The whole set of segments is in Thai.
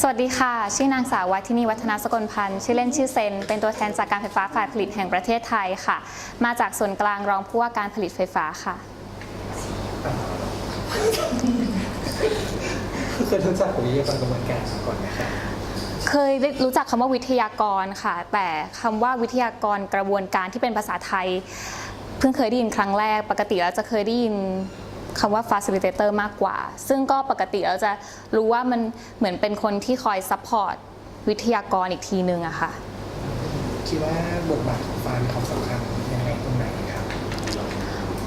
สวัสดีค่ะ ชื่อนางสาววัฒนีวัฒนาสกลพันธ์ชื่อเล่นชื่อเซน เป็นตัวแทนจากการไฟฟ้าฝ่ายผลิตแห่งประเทศไทยค่ะ มาจากส่วนกลางรองผู้ว่าการผลิตไฟฟ้าค่ะเคยรู้จักวิทยากรกระบวนการมาก่อนไหมครับเคยได้รู้จักคำว่าวิทยากรค่ะ แต่คำว่าวิทยากรกระบวนการที่เป็นภาษาไทย เพิ่งเคยได้ยินครั้งแรก ปกติแล้วจะเคยได้ยิน คำว่า facilitator มากกว่า ซึ่งก็ปกติเราจะรู้ว่ามันเหมือนเป็นคนที่คอย support วิทยากรอีกทีนึงอะค่ะ คิดว่าบทบาทของฟ้ามีความสำคัญยังไงตรงไหนครับ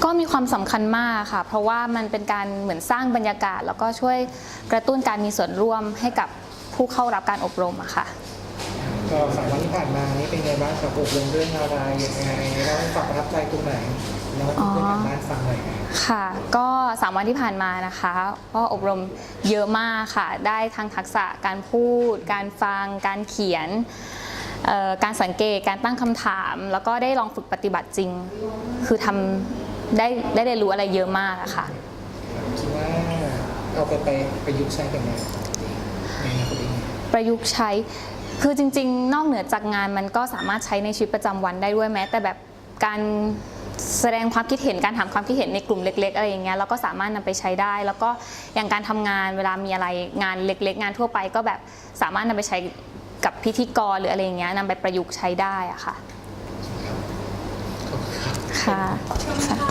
ก็มีความสำคัญมากค่ะ เพราะว่ามันเป็นการเหมือนสร้างบรรยากาศ แล้วก็ช่วยกระตุ้นการมีส่วนร่วมให้กับผู้เข้ารับการอบรมอะค่ะ ก็สามวันที่ผ่านมานี่เป็นไงบ้างครับอบรมเรื่องอะไรยังไงแล้วฝากประทับใจตรงไหนแล้วเพื่อนๆทางบ้านฟังหน่อยครับค่ะ ก็สามวันที่ผ่านมานะคะ ก็อบรมเยอะมากค่ะ ได้ทั้งทักษะการพูด การฟัง การเขียนเอ่อการสังเกต การตั้งคำถาม แล้วก็ได้ลองฝึกปฏิบัติจริง คือทำได้ได้เรียนรู้อะไรเยอะมากอะค่ะ คิดว่าเอาไปไปประยุกต์ใช้กับงานในอนาคตยังไงประยุกต์ใช้ คือจริง ๆ นอกเหนือจากงานมันก็สามารถใช้ในชีวิตประจำวันได้ด้วยแม้ แต่แบบการแสดงความคิดเห็นการถามความคิดเห็นในกลุ่มเล็ก ๆ อะไรอย่างเงี้ยเราก็สามารถนำไปใช้ได้ แล้วก็อย่างการทำงานเวลามีอะไรงานเล็ก ๆ งานทั่วไปก็แบบสามารถนำไปใช้กับพิธีกรหรืออะไรอย่างเงี้ยนำไปประยุกต์ใช้ได้อะค่ะขอบคุณค่ะ